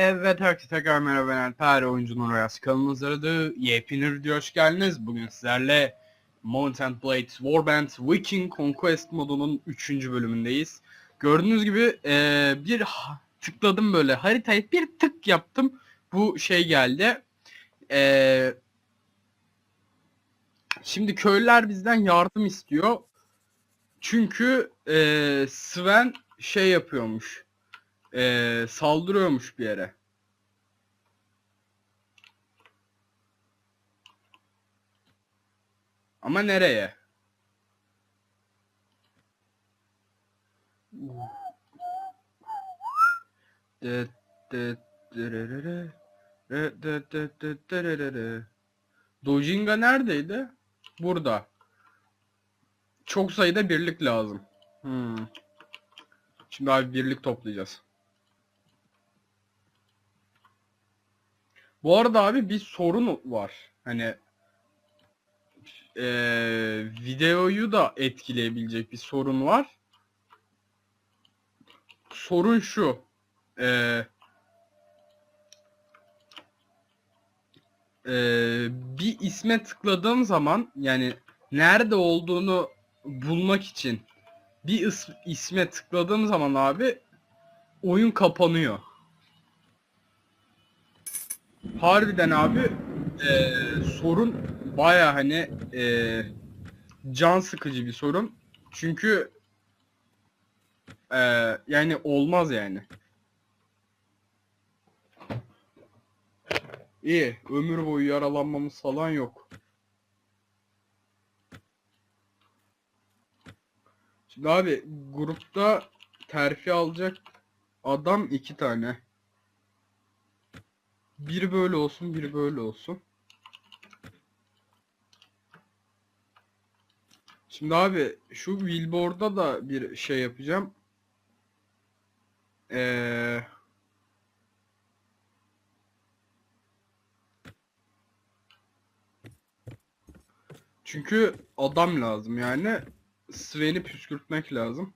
Evet herkese tekrar merhaba ben Alper oyuncunun Royas kanalımıza da yepyeni video hoş geldiniz. Bugün sizlerle Mountain Blade Warband Viking Conquest modunun 3. bölümündeyiz. Gördüğünüz gibi eee, bir tıkladım böyle haritayı bir tık yaptım. Bu şey geldi. Eee, şimdi köylüler bizden yardım istiyor. Çünkü eee, Sven şey yapıyormuş. Eee, saldırıyormuş bir yere. Ama nereye? Dojinga neredeydi? Burada. Çok sayıda birlik lazım. Hmm. Şimdi abi birlik toplayacağız. Bu arada abi bir sorun var. Hani eee, videoyu da etkileyebilecek bir sorun var. Sorun şu. Eee eee, bir isme tıkladığım zaman yani nerede olduğunu bulmak için bir is- isme tıkladığım zaman abi oyun kapanıyor. Harbiden abi eee, sorun baya hani eee, can sıkıcı bir sorun. Çünkü eee, yani olmaz yani. İyi. Ömür boyu yaralanmamız falan yok. Şimdi abi grupta terfi alacak adam iki tane. Biri böyle olsun, biri böyle olsun. Şimdi abi şu billboard'a da bir şey yapacağım. Ee, çünkü adam lazım yani. Sven'i püskürtmek lazım.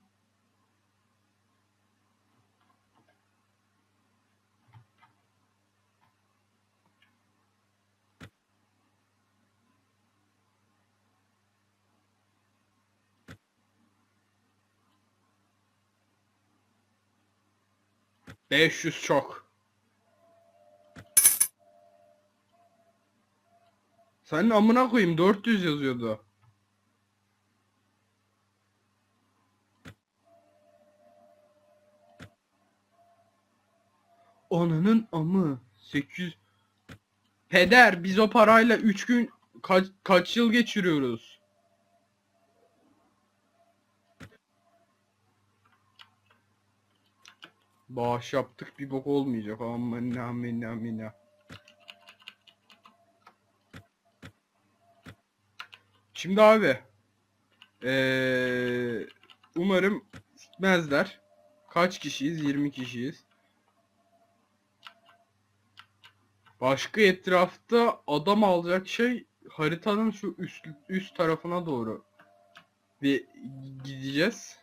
Beş yüz çok. Senin amına koyayım 400 yazıyordu. Ananın amı 800 Peder biz o parayla 3 gün kaç, kaç yıl geçiriyoruz? Bağış yaptık bir bok olmayacak. Aman amin amin. Şimdi abi eee, umarım gitmezler. Kaç kişiyiz? 20 kişiyiz. Başka etrafta adam alacak şey haritanın şu üst, üst tarafına doğru bir gideceğiz.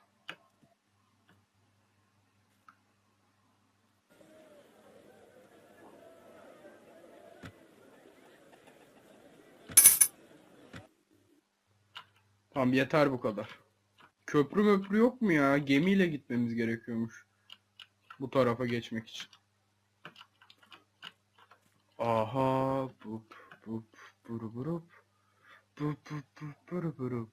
Tamam yeter bu kadar. Köprü möprü yok mu ya? Gemiyle gitmemiz gerekiyormuş. Bu tarafa geçmek için. Aha bup bup buru burup bup bup bup buru burup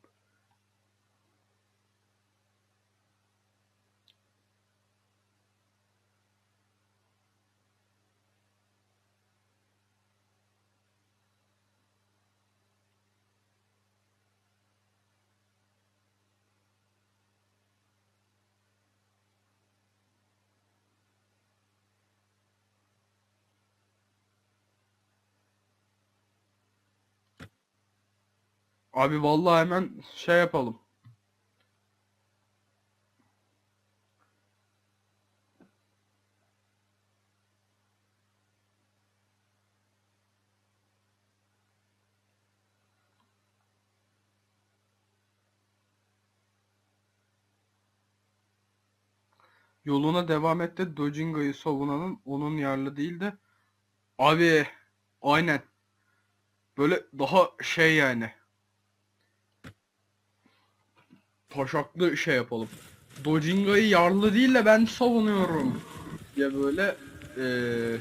Abi vallahi hemen şey yapalım. Yoluna devam et de Dojinga'yı savunanın onun yarlı değil de. Abi aynen. Böyle daha şey yani taşaklı şey yapalım. Dojinga'yı yarlı değil de ben savunuyorum diye böyle eee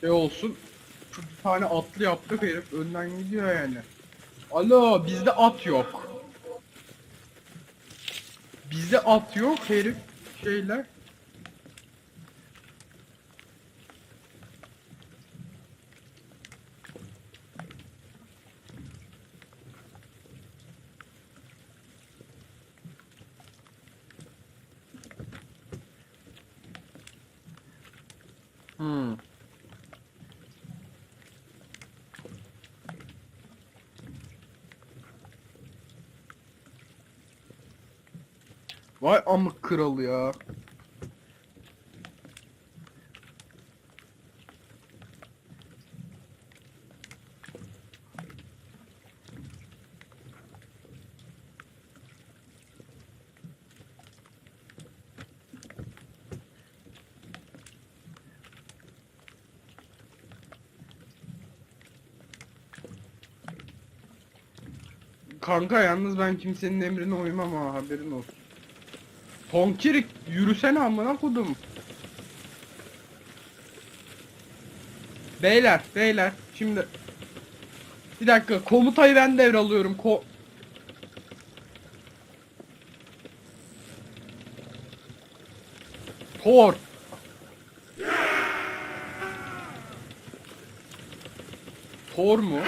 şey olsun. Şu bir tane atlı yaptık herif önden gidiyor yani. Alo bizde at yok. Bizde at yok herif şeyler. Vay amık kralı ya. Kanka yalnız ben kimsenin emrine uymam ha haberin olsun. Tonkirik yürüsene amına kodum. Beyler, beyler şimdi bir dakika komutayı ben devralıyorum. Ko Thor. Thor mu?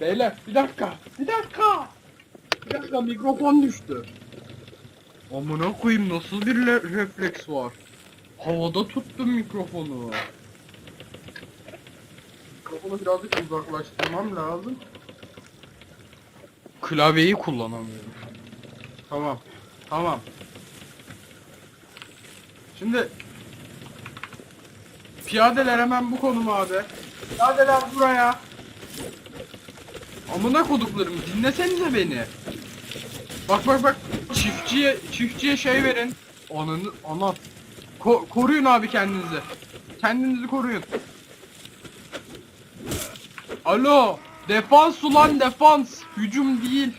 Beyler bir dakika, bir dakika. Bir dakika mikrofon düştü. Amına koyayım nasıl bir le- refleks var? Havada tuttum mikrofonu. Mikrofonu birazcık uzaklaştırmam lazım. Klavyeyi kullanamıyorum. Tamam. Tamam. Şimdi Piyadeler hemen bu konuma abi. Piyadeler buraya. Amına koduklarım dinlesenize beni. Bak bak bak çiftçiye çiftçiye şey verin. Ananı ana. Ko- koruyun abi kendinizi. Kendinizi koruyun. Alo, defans ulan defans. Hücum değil.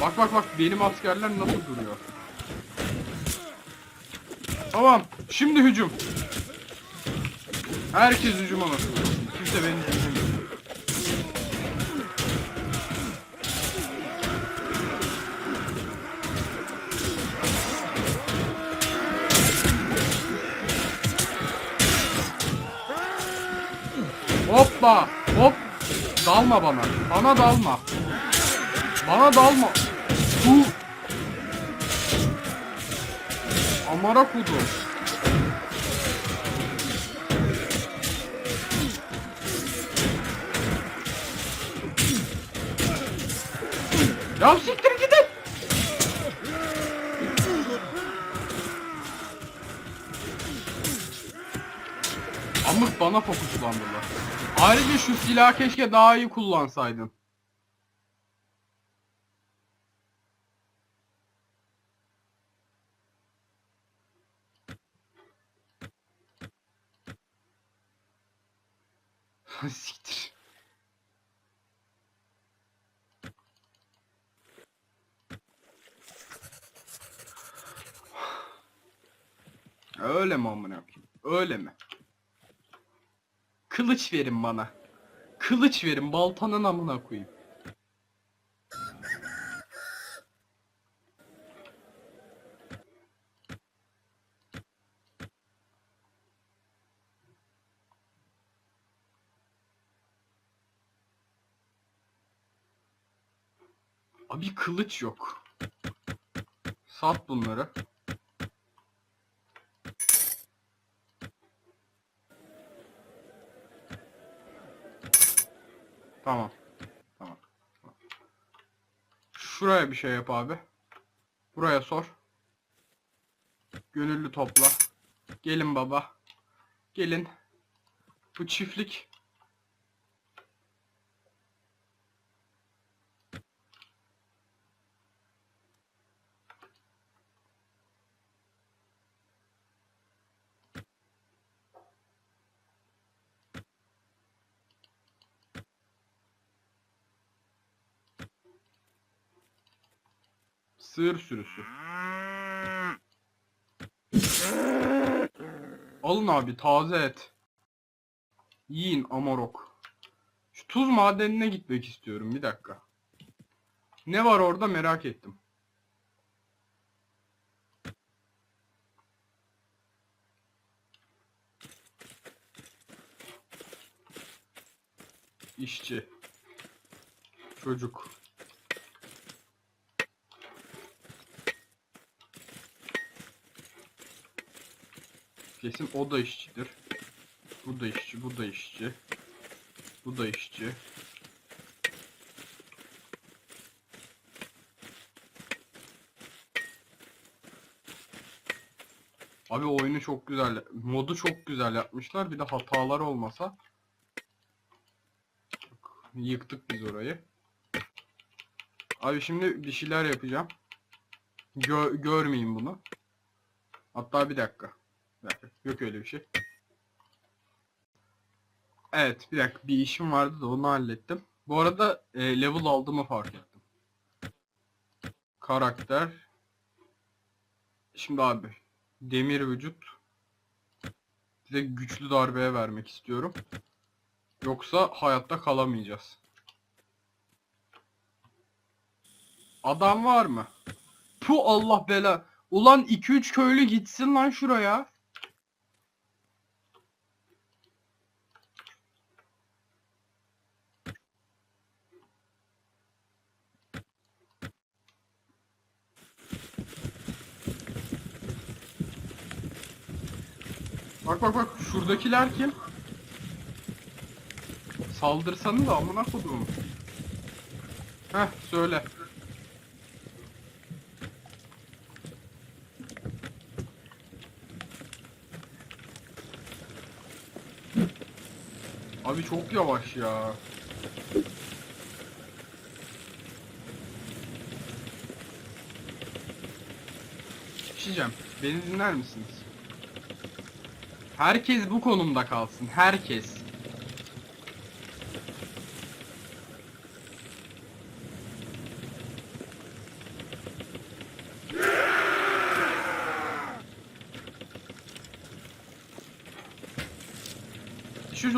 Bak bak bak benim askerler nasıl duruyor. Tamam, şimdi hücum. Herkes hücuma nasıl? Kimse beni Hoppa! Hop! Dalma bana. Bana dalma. Bana dalma. Bu. Amara kudu. Ya siktir gidin. Amık bana fokuslandılar. Ayrıca şu silahı keşke daha iyi kullansaydın. Siktir. Öyle mi amına koyayım? Öyle mi? Kılıç verin bana. Kılıç verin baltanın amına koyayım. Abi kılıç yok. Sat bunları. Tamam. Tamam. Şuraya bir şey yap abi. Buraya sor. Gönüllü topla. Gelin baba. Gelin. Bu çiftlik. Sığır sürüsü. Alın abi taze et. Yiyin amorok. Şu tuz madenine gitmek istiyorum bir dakika. Ne var orada merak ettim. İşçi. Çocuk. Kesin o da işçidir. Bu da işçi, bu da işçi. Bu da işçi. Abi oyunu çok güzel, modu çok güzel yapmışlar. Bir de hatalar olmasa yıktık biz orayı. Abi şimdi bir şeyler yapacağım. Gö görmeyin bunu. Hatta bir dakika. Yok öyle bir şey. Evet bir dakika bir işim vardı da onu hallettim. Bu arada e, level aldığımı fark ettim. Karakter. Şimdi abi demir vücut. De güçlü darbeye vermek istiyorum. Yoksa hayatta kalamayacağız. Adam var mı? Pu Allah bela. Ulan 2-3 köylü gitsin lan şuraya. Bak bak bak şuradakiler kim? Saldırsanız da amına koduğum. Heh söyle. Abi çok yavaş ya. Bir diyeceğim. Beni dinler misiniz? Herkes bu konumda kalsın. Herkes. Şu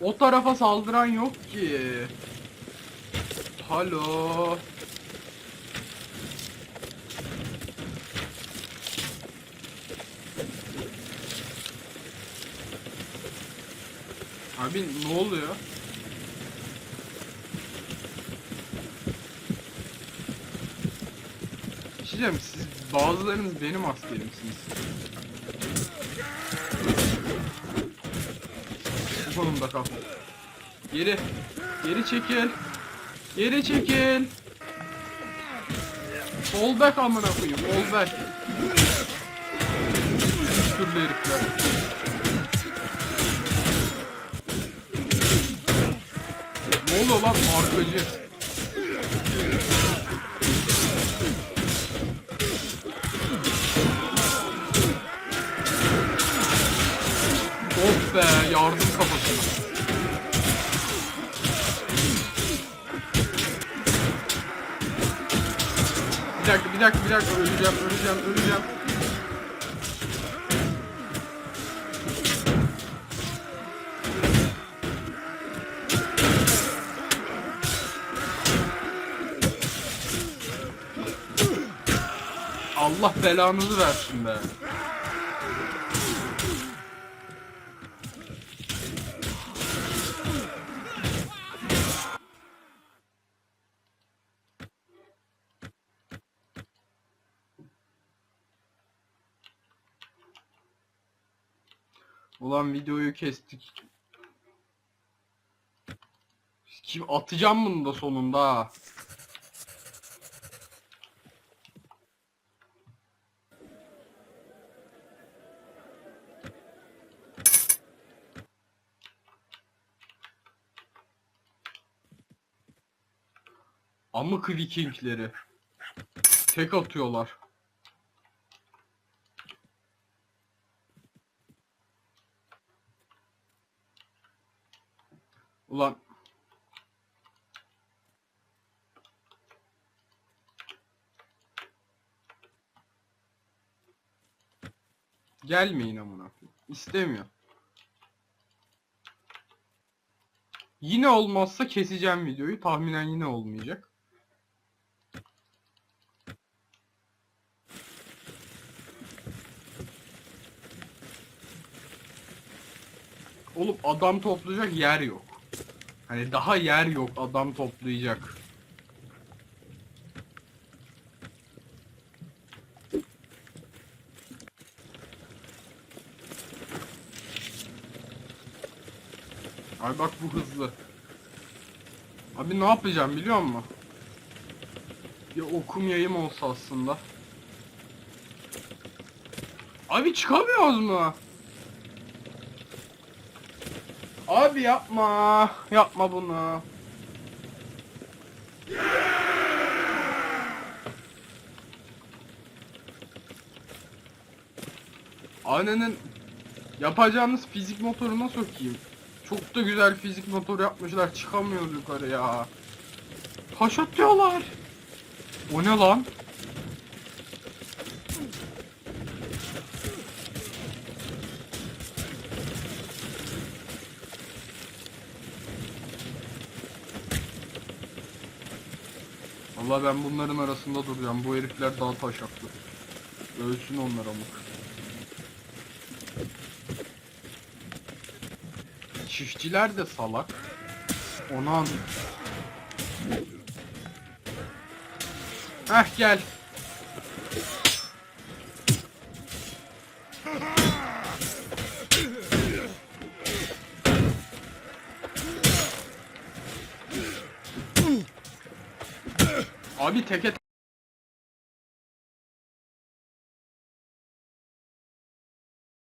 O tarafa saldıran yok ki. Halo. Abi ne oluyor? Şey diyeceğim, siz bazılarınız benim askerimsiniz. Bu konumda kal. Geri. Geri çekil. Geri çekil. Fall back amına koyayım. Fall back. Üç türlü herifler. Oluyor lan arkacı? Of be yardım kafasına. Bir dakika bir dakika bir dakika öleceğim öleceğim öleceğim. Allah belanızı versin be. Ulan videoyu kestik. Kim atacağım bunu da sonunda. ha. Amık vikingleri. Tek atıyorlar. Ulan. Gelmeyin amına. İstemiyor. Yine olmazsa keseceğim videoyu. Tahminen yine olmayacak. Oğlum adam toplayacak yer yok. Hani daha yer yok adam toplayacak. Ay bak bu hızlı. Abi ne yapacağım biliyor musun? Ya okum yayım olsa aslında. Abi çıkamıyoruz mu? Abi yapma. Yapma bunu. Annenin yapacağınız fizik motoruna sokayım. Çok da güzel fizik motor yapmışlar. Çıkamıyoruz yukarı ya. Taş atıyorlar. O ne lan? Vallahi ben bunların arasında duracağım. Bu herifler daha taş attı. Ölsün onlar amık. Çiftçiler de salak. Onu an. Heh gel. Abi teke